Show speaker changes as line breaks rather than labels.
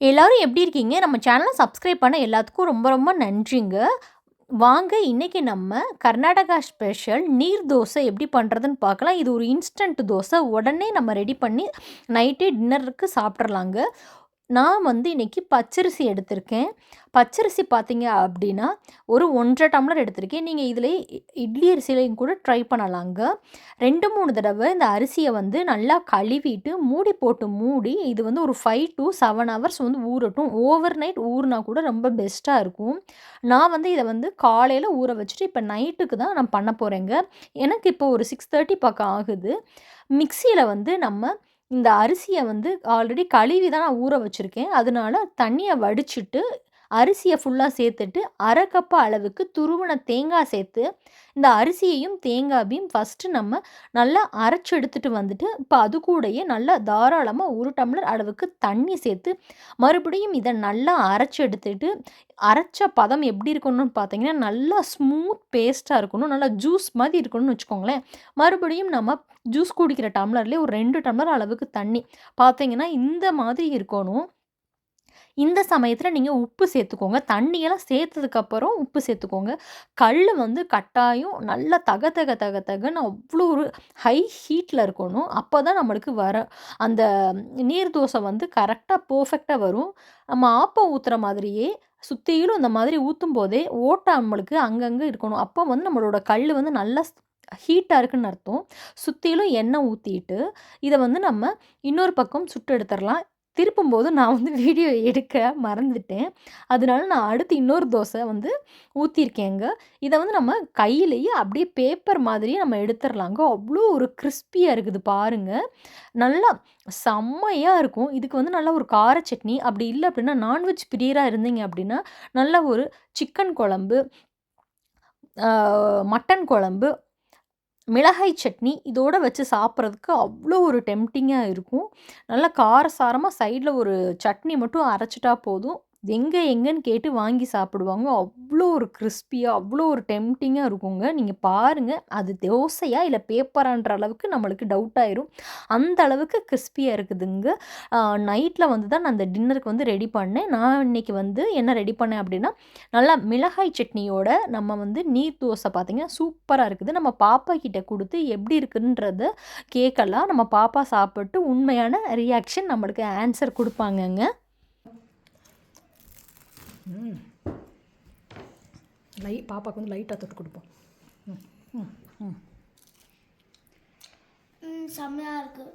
எல்லோரும் எப்படி இருக்கீங்க? நம்ம சேனலை சப்ஸ்கிரைப் பண்ண எல்லாத்துக்கும் ரொம்ப ரொம்ப நன்றிங்க. வாங்க இன்றைக்கி நம்ம கர்நாடகா ஸ்பெஷல் நீர் தோசை எப்படி பண்ணுறதுன்னு பார்க்கலாம். இது ஒரு இன்ஸ்டன்ட் தோசை. உடனே நம்ம ரெடி பண்ணி நைட்டே டின்னருக்கு சாப்பிட்றலாங்க. நான் வந்து இன்னைக்கு பச்சரிசி எடுத்திருக்கேன். பச்சரிசி பார்த்தீங்க அப்படின்னா, ஒரு 1 1/2 டம்ளர் எடுத்திருக்கேன். நீங்கள் இதில் இ இட்லி அரிசியிலையும் கூட ட்ரை பண்ணலாங்க. ரெண்டு மூணு தடவை இந்த அரிசியை வந்து நல்லா கழுவிட்டு, மூடி போட்டு மூடி, இது வந்து ஒரு ஃபைவ் டூ செவன் ஹவர்ஸ் வந்து ஊறட்டும். ஓவர் நைட் ஊறினா கூட ரொம்ப பெஸ்ட்டாக இருக்கும். நான் வந்து இதை வந்து காலையில் ஊற வச்சுட்டு, இப்போ நைட்டுக்கு தான் நான் பண்ண போகிறேங்க எனக்கு இப்போ ஒரு 6:30 பக்கம் ஆகுது. மிக்சியில் வந்து நம்ம இந்த அரிசியை வந்து ஆல்ரெடி கழுவி தான் நான் ஊற வச்சுருக்கேன். அதனால தண்ணியை வடிச்சுட்டு, அரிசியை ஃபுல்லாக சேர்த்துட்டு, அரை கப் அளவுக்கு துருவன தேங்காய் சேர்த்து, இந்த அரிசியையும், தேங்காவையும் ஃபர்ஸ்ட்டு நம்ம நல்லா அரைச்சி எடுத்துகிட்டு வந்துட்டு, இப்போ அது கூடயே நல்லா தாராளமாக ஒரு டம்ளர் அளவுக்கு தண்ணி சேர்த்து, மறுபடியும் இதை நல்லா அரைச்சி எடுத்துட்டு, அரைச்ச பதம் எப்படி இருக்கணும்னு பார்த்தீங்கன்னா, நல்லா ஸ்மூத் பேஸ்ட்டாக இருக்கணும். நல்லா ஜூஸ் மாதிரி இருக்கணும்னு வச்சுக்கோங்களேன். மறுபடியும் நம்ம ஜூஸ் குடிக்கிற டம்ளர்லேயே ஒரு ரெண்டு டம்ளர் அளவுக்கு தண்ணி. பார்த்தீங்கன்னா, இந்த மாதிரி இருக்கணும். இந்த சமயத்தில் நீங்கள் உப்பு சேர்த்துக்கோங்க. தண்ணியெல்லாம் சேர்த்ததுக்கப்புறம் உப்பு சேர்த்துக்கோங்க. கல் வந்து கட்டாயம் நல்லா தக தக தக தகன்னு அவ்வளோ ஒரு ஹை ஹீட்டில் இருக்கணும். அப்போ தான் நம்மளுக்கு வர அந்த நீர் தோசை வந்து கரெக்டாக பர்ஃபெக்டாக வரும். நம்ம ஆப்பம் ஊற்றுற மாதிரியே சுற்றியிலும் இந்த மாதிரி ஊற்றும் போதே ஓட்டை நம்மளுக்கு அங்கங்கே இருக்கணும். அப்போ வந்து நம்மளோட கல் வந்து நல்லா ஹீட்டாக இருக்குன்னு அர்த்தம். சுற்றிலும் எண்ணெய் ஊற்றிட்டு இதை வந்து நம்ம இன்னொரு பக்கம் சுட்டு எடுத்துடலாம் திருப்பும்போது நான் வந்து வீடியோ எடுக்க மறந்துட்டேன். அதனால நான் அடுத்து இன்னொரு தோசை வந்து ஊற்றிருக்கேங்க இதை வந்து நம்ம கையிலேயே அப்படியே பேப்பர் மாதிரியே நம்ம எடுத்துடலாங்க அவ்வளோ ஒரு கிறிஸ்பியாக இருக்குது பாருங்கள் நல்லா செம்மையாக இருக்கும். இதுக்கு வந்து நல்லா ஒரு கார சட்னி, அப்படி இல்லை அப்படின்னா நான்வெஜ் பிரியராக இருந்தீங்க அப்படின்னா, நல்ல ஒரு சிக்கன் குழம்பு, மட்டன் குழம்பு, மிளகாய் சட்னி இதோடு வச்சு சாப்பிட்றதுக்கு அவ்வளோ ஒரு டெம்டிங்காக இருக்கும். நல்லா காரசாரமாக சைடில் ஒரு சட்னி மட்டும் அரைச்சிட்டா போதும். எங்கே எங்கன்னு கேட்டு வாங்கி சாப்பிடுவாங்க. அவ்வளோ ஒரு கிறிஸ்பியாக அவ்வளோ ஒரு டெம்டிங்காக இருக்குங்க. நீங்கள் பாருங்க. அது தோசையா இல்லை பேப்பரான்ற அளவுக்கு நம்மளுக்கு டவுட் ஆயிரும். அந்த அளவுக்கு கிறிஸ்பியாக இருக்குதுங்க. நைட்டில் வந்து தான் நான் அந்த டின்னருக்கு வந்து ரெடி பண்ணேன். நான் இன்னைக்கு வந்து என்ன ரெடி பண்ணேன் அப்படின்னா, நல்லா மிளகாய் சட்னியோட நம்ம வந்து நீர் தோசை பார்த்திங்கன்னா சூப்பராக இருக்குது. நம்ம பாப்பா கிட்ட கொடுத்து எப்படி இருக்குன்றத கேட்கலாம். நம்ம பாப்பா சாப்பிட்டு உண்மையான ரியாக்ஷன் நம்மளுக்கு ஆன்சர் கொடுப்பாங்கங்க
ம். லை பாப்பாவுக்கு வந்து லைட்டாக தொட்டு கொடுப்போம் ம், ம், ம்.
ம் செம்மையாக இருக்குது